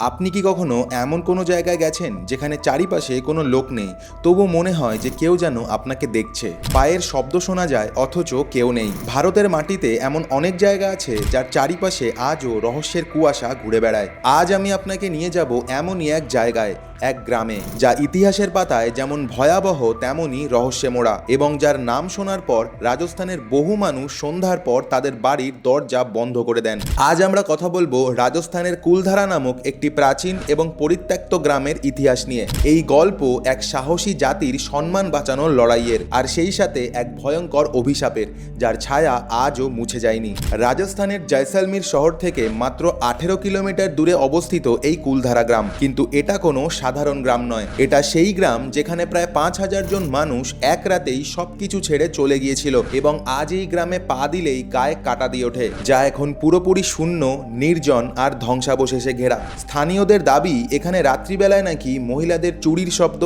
আপনি কি কখনো এমন কোনো জায়গায় গেছেন যেখানে চারিপাশে কোনো লোক নেই? তবু মনে হয় যে কেউ যেন আপনাকে দেখছে। পায়ের শব্দ শোনা যায়, অথচ কেউ নেই। ভারতের মাটিতে এমন অনেক জায়গা আছে যার চারিপাশে আজও রহস্যের কুয়াশা ঘুরে বেড়ায়। আজ আমি আপনাকে নিয়ে যাব এমনই এক জায়গায়। এক গ্রামে, যা ইতিহাসের পাতায় যেমন ভয়াবহ তেমনই রহস্যে মোড়া এবং যার নাম শোনার পর রাজস্থানের বহু মানুষ সন্ধ্যার পর তাদের বাড়ির দরজা বন্ধ করে দেন। আজ আমরা কথা বলব রাজস্থানের কুলধারা নামক একটি প্রাচীন এবং পরিত্যক্ত গ্রামের ইতিহাস নিয়ে। এই গল্প এক সাহসী জাতির সম্মান বাঁচানোর লড়াইয়ের, আর সেই সাথে এক ভয়ঙ্কর অভিশাপের, যার ছায়া আজও মুছে যায়নি। রাজস্থানের জয়সালমীর শহর থেকে মাত্র আঠেরো কিলোমিটার দূরে অবস্থিত এই কুলধারা গ্রাম। কিন্তু এটা কোনো সাধারণ গ্রাম নয়। এটা সেই গ্রাম যেখানে প্রায় পাঁচ হাজার জন মানুষ এক রাতেই সবকিছু ছেড়ে চলে গিয়েছিল এবং আজ এই গ্রামে পা দিলেই গায়ে কাটা দিয়ে ওঠে, যা এখন পুরোপুরি শূন্য, নির্জন আর ধ্বংসাবশেষে ঘেরা। স্থানীয়দের দাবি, এখানে রাত্রিবেলায় নাকি মহিলাদের চুরির শব্দ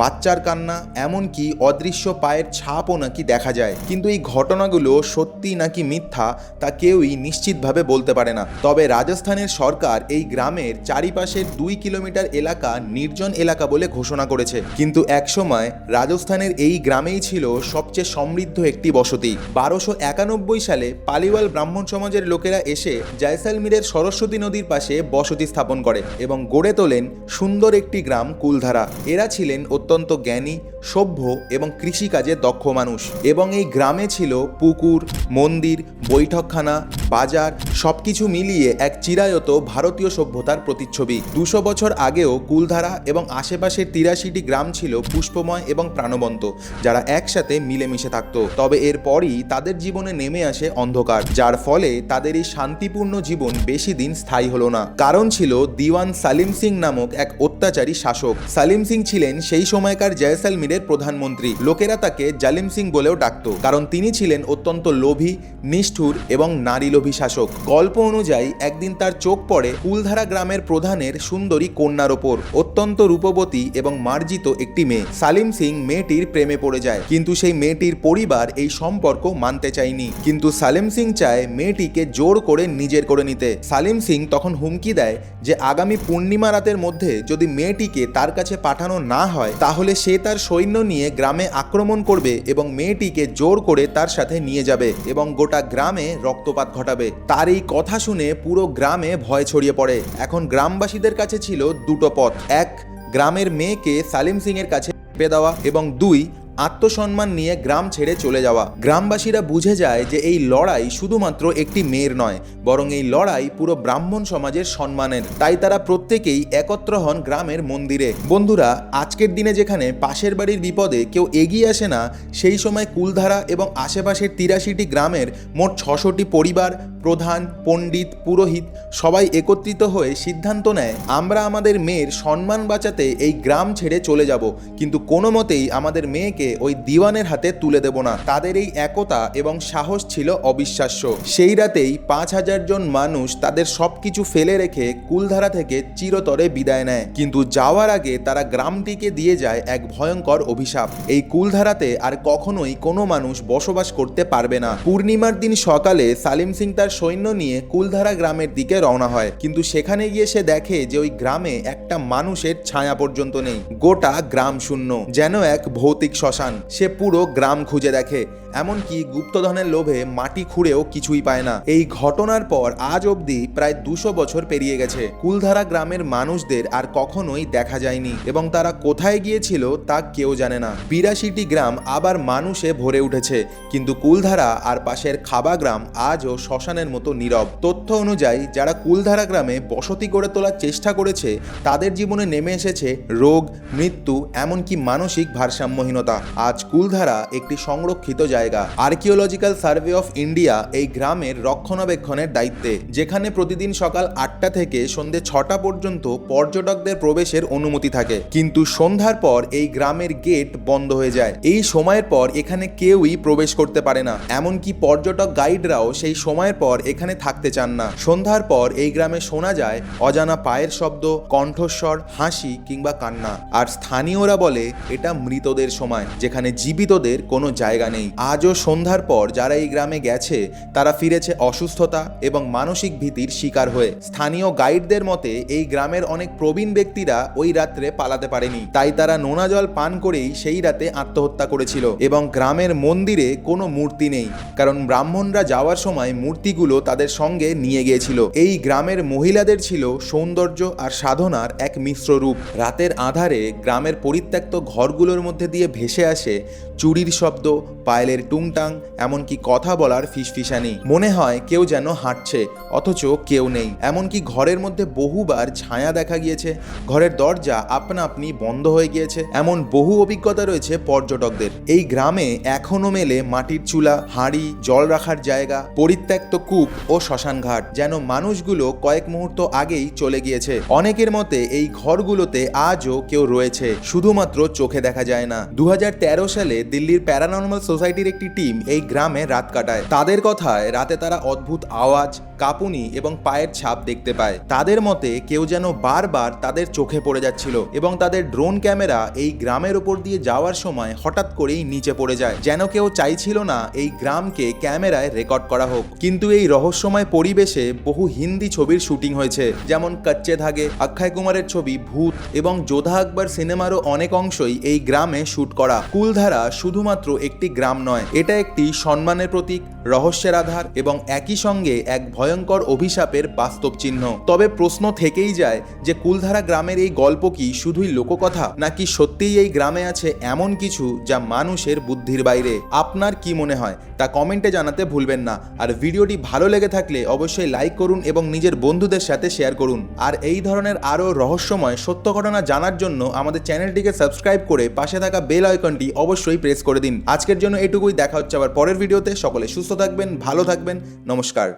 বাচ্চার কান্না, এমনকি অদৃশ্য পায়ের ছাপও নাকি দেখা যায়। কিন্তু এই ঘটনাগুলো সত্যি নাকি মিথ্যা, তা কেউই নিশ্চিতভাবে বলতে পারে না। তবে রাজস্থানের সরকার এই গ্রামের চারিপাশের দুই কিলোমিটার এলাকা নির্জন এলাকা বলে ঘোষণা করেছে। কিন্তু একসময় রাজস্থানের এই গ্রামেই ছিল সবচেয়ে সমৃদ্ধ একটি বসতি। বারোশো একানব্বই সালে পালিওয়াল ব্রাহ্মণ সমাজের লোকেরা এসে জয়সালমীরের সরস্বতী নদীর পাশে বসতি স্থাপন করে এবং গড়ে তোলেন সুন্দর একটি গ্রাম কুলধারা। এরা ছিলেন অত্যন্ত জ্ঞানী, সভ্য এবং কৃষিকাজে দক্ষ মানুষ। এবং এই গ্রামে ছিল পুকুর, মন্দির, বৈঠকখানা, বাজার, সবকিছু মিলিয়ে এক চিরায়ত ভারতীয় সভ্যতার প্রতিচ্ছবি। দুশো বছর আগেও কুলধারা এবং আশেপাশের তিরাশিটি গ্রাম ছিল পুষ্পময় এবং প্রাণবন্ত, যারা একসাথে মিলেমিশে থাকত। তবে এরপরই তাদের জীবনে নেমে আসে অন্ধকার, যার ফলে তাদের এই শান্তিপূর্ণ জীবন বেশি দিন স্থায়ী হলো না। কারণ ছিল দিওয়ান সালিম সিং নামক এক অত্যাচারী শাসক। সালিম সিং ছিলেন সেই সময়কার জয়সালমীরের প্রধানমন্ত্রী। লোকেরা তাকে জালিম সিং বলেও ডাকত, কারণ তিনি ছিলেন অত্যন্ত লোভী, নিষ্ঠুর এবং নারীলোভী শাসক। গল্প অনুযায়ী, একদিন তার চোখ পড়ে কুলধারা গ্রামের প্রধানের সুন্দরী কন্যার ওপর। অত্যন্ত রূপবতী এবং মার্জিত একটি মেয়ে। সালিম সিং মেয়েটির প্রেমে পড়ে যায়, কিন্তু সেই মেয়েটির পরিবার এই সম্পর্ক মানতে চায়নি। কিন্তু সালিম সিং চায় মেয়েটিকে জোর করে নিজের করে নিতে। সালিম সিং তখন হুমকি দেয় যে, আগামী পূর্ণিমা রাতের মধ্যে যদি মেয়েটিকে তার কাছে পাঠানো না হয় তাহলে সে তার সৈন্য নিয়ে গ্রামে আক্রমণ করবে এবং মেয়েটিকে জোর করে তার সাথে নিয়ে যাবে এবং গোটা গ্রামে রক্তপাত ঘটাবে। তার এই কথা শুনে পুরো গ্রামে ভয় ছড়িয়ে পড়ে। এখন গ্রামবাসীদের কাছে ছিল দুটো পথ। এক, গ্রামের মেয়েকে সালিম সিং এর কাছে দেওয়া এবং দুই আত্মসম্মান নিয়ে গ্রাম ছেড়ে চলে যাওয়া। গ্রামবাসীরা বুঝে যায় যে এই লড়াই শুধুমাত্র একটি মেয়ের নয়, বরং এই লড়াই পুরো ব্রাহ্মণ সমাজের সম্মানের। তাই তারা প্রত্যেকেই একত্র হন গ্রামের মন্দিরে। বন্ধুরা, আজকের দিনে যেখানে পাশের বাড়ির বিপদে কেউ এগিয়ে আসে না, সেই সময় কুলধারা এবং আশেপাশের তিরাশিটি গ্রামের মোট ছশোটি পরিবার প্রধান, পণ্ডিত, পুরোহিত সবাই একত্রিত হয়ে সিদ্ধান্ত নেয়, আমরা আমাদের মেয়ের সম্মান বাঁচাতে এই গ্রাম ছেড়ে চলে যাব। কিন্তু কোনো মতেই আমাদের মেয়েকে ওই দিওয়ানের হাতে তুলে দেব না। তাদের এই একতা এবং সাহস ছিল অবিশ্বাস্য। সেই রাতেই পাঁচ হাজার জন মানুষ তাদের সব কিছু ফেলে রেখে কুলধারা থেকে চিরতরে বিদায় নেয়। কিন্তু যাওয়ার আগে তারা গ্রামটিকে দিয়ে যায় এক ভয়ঙ্কর অভিশাপ। এই কুলধারাতে আর কখনোই কোনো মানুষ বসবাস করতে পারবে না। পূর্ণিমার দিন সকালে সালিম সিং তার সৈন্য নিয়ে কুলধারা গ্রামের দিকে রওনা হয়। কিন্তু সেখানে গিয়ে সে দেখে যে ওই গ্রামে একটা মানুষের ছায়া পর্যন্ত নেই। গোটা গ্রাম শূন্য, যেন এক ভৌতিক শ্মশান। সে পুরো গ্রাম খুঁজে দেখে। এমনকি গুপ্তধনের লোভে মাটি খুঁড়েও কিছুই পায় না। এই ঘটনার পর আজ অবধি প্রায় দুশো বছর পেরিয়ে গেছে। কুলধারা গ্রামের মানুষদের আর কখনোই দেখা যায়নি। এবং তারা কোথায় গিয়েছিল তা কেউ জানে না। বিরাশিটি গ্রাম আবার মানুষে ভরে উঠেছে। কিন্তু কুলধারা আর পাশের খাবা গ্রাম আজও শ্মশানের মতো নীরব। তথ্য অনুযায়ী, যারা কুলধারা গ্রামে বসতি গড়ে তোলার চেষ্টা করেছে, তাদের জীবনে নেমে এসেছে রোগ, মৃত্যু, এমনকি মানসিক ভারসাম্যহীনতা। আজ কুলধারা একটি সংরক্ষিত জায়গা। আর্কিওলজিক্যাল সার্ভে অফ ইন্ডিয়া এই গ্রামের রক্ষণাবেক্ষণের দায়িত্বে, যেখানে প্রতিদিন সকাল আটটা থেকে সন্ধে ছটা পর্যন্ত পর্যটকদের প্রবেশের অনুমতি থাকে। কিন্তু সন্ধ্যার পর এই গ্রামের গেট বন্ধ হয়ে যায়। এই সময়ের পর এখানে কেউই প্রবেশ করতে পারে না। এমনকি পর্যটক গাইডরাও সেই সময়ের পর এখানে থাকতে চান না। সন্ধ্যার পর এই গ্রামে শোনা যায় অজানা পায়ের শব্দ, কণ্ঠস্বর, হাসি কিংবা কান্না। আর স্থানীয়রা বলে, এটা মৃতদের সময়, যেখানে জীবিতদের কোনো জায়গা নেই। আজও সন্ধ্যার পর যারা এই গ্রামে গেছে, তারা ফিরেছে অসুস্থতা এবং মানসিক ভীতির শিকার হয়ে। স্থানীয় গাইডদের মতে, এই গ্রামের অনেক প্রবীণ ব্যক্তিরা ওই রাত্রে পালাতে পারেনি। তাই তারা নোনা জল পান করেই সেই রাতে আত্মহত্যা করেছিল। এবং গ্রামের মন্দিরে কোনো মূর্তি নেই। কারণ ব্রাহ্মণরা যাওয়ার সময় মূর্তিগুলো তাদের সঙ্গে নিয়ে গিয়েছিল। এই গ্রামের মহিলাদের ছিল সৌন্দর্য আর সাধনার এক মিশ্র রূপ। রাতের আধারে গ্রামের পরিত্যক্ত ঘরগুলোর মধ্যে দিয়ে ভেসে আসে চুরির শব্দ, পায়েলের টুংটাং, এমনকি কথা বলার ফিসফিসানি। মনে হয় কেউ যেন হাঁটছে, অথচ কেউ নেই। এমনকি ঘরের মধ্যে বহুবার ছায়া দেখা গিয়েছে। ঘরের দরজা আপনা আপনি বন্ধ হয়ে গিয়েছে। এমন বহু অভিজ্ঞতা রয়েছে পর্যটকদের। এই গ্রামে এখনও মেলে মাটির চুলা, হাঁড়ি, জল রাখার জায়গা, পরিত্যক্ত কূপ ও শ্মশানঘাট যেন মানুষগুলো কয়েক মুহূর্ত আগেই চলে গিয়েছে। অনেকের মতে এই ঘরগুলোতে আজও কেউ রয়েছে, শুধুমাত্র চোখে দেখা যায় না। দু হাজার তেরো সালে দিল্লির প্যারানর্মাল সোসাইটির একটি টিম এই গ্রামে রাত কাটায়। তাদের কথায় রাতে তারা অদ্ভুত আওয়াজ, কাঁপুনি এবং পায়ের ছাপ দেখতে পায়। তাদের মতে কেউ যেন বারবার তাদের চোখে পড়ে যাচ্ছিল এবং তাদের ড্রোন ক্যামেরা এই গ্রামের ওপর দিয়ে যাওয়ার সময় হঠাৎ করেই নিচে পড়ে যায়। যেন কেউ চাইছিল না এই গ্রামকে ক্যামেরায় রেকর্ড করা হোক। কিন্তু এই রহস্যময় পরিবেশে বহু হিন্দি ছবির শুটিং হয়েছে, যেমন কচ্চে ধাগে অক্ষয় কুমারের ছবি ভূত এবং যোধা আকবর সিনেমারও অনেক অংশই এই গ্রামে শুট করা। কুলধারা শুধুমাত্র একটি গ্রাম নয়, এটা একটি সম্মানের প্রতীক, রহস্যের আধার এবং একই সঙ্গে এক ভয়ঙ্কর অভিশাপের বাস্তব চিহ্ন। তবে প্রশ্ন থেকেই যায় যে কুলধারা গ্রামের এই গল্প কি শুধুই লোককথা, নাকি সত্যিই এই গ্রামে আছে এমন কিছু যা মানুষের বুদ্ধির বাইরে? আপনার কি মনে হয়? তা কমেন্টে জানাতে ভুলবেন না। আর ভিডিওটি ভালো লেগে থাকলে অবশ্যই লাইক করুন এবং নিজের বন্ধুদের সাথে শেয়ার করুন। আর এই ধরনের আরও রহস্যময় সত্য ঘটনা জানার জন্য আমাদের চ্যানেলটিকে সাবস্ক্রাইব করে পাশে থাকা বেল আইকনটি অবশ্যই প্রেস করে দিন। আজকের জন্য এটুকুই, দেখা হচ্ছে আবার পরের ভিডিওতে সকলে সুস্থ থাকবেন, ভালো থাকবেন, নমস্কার।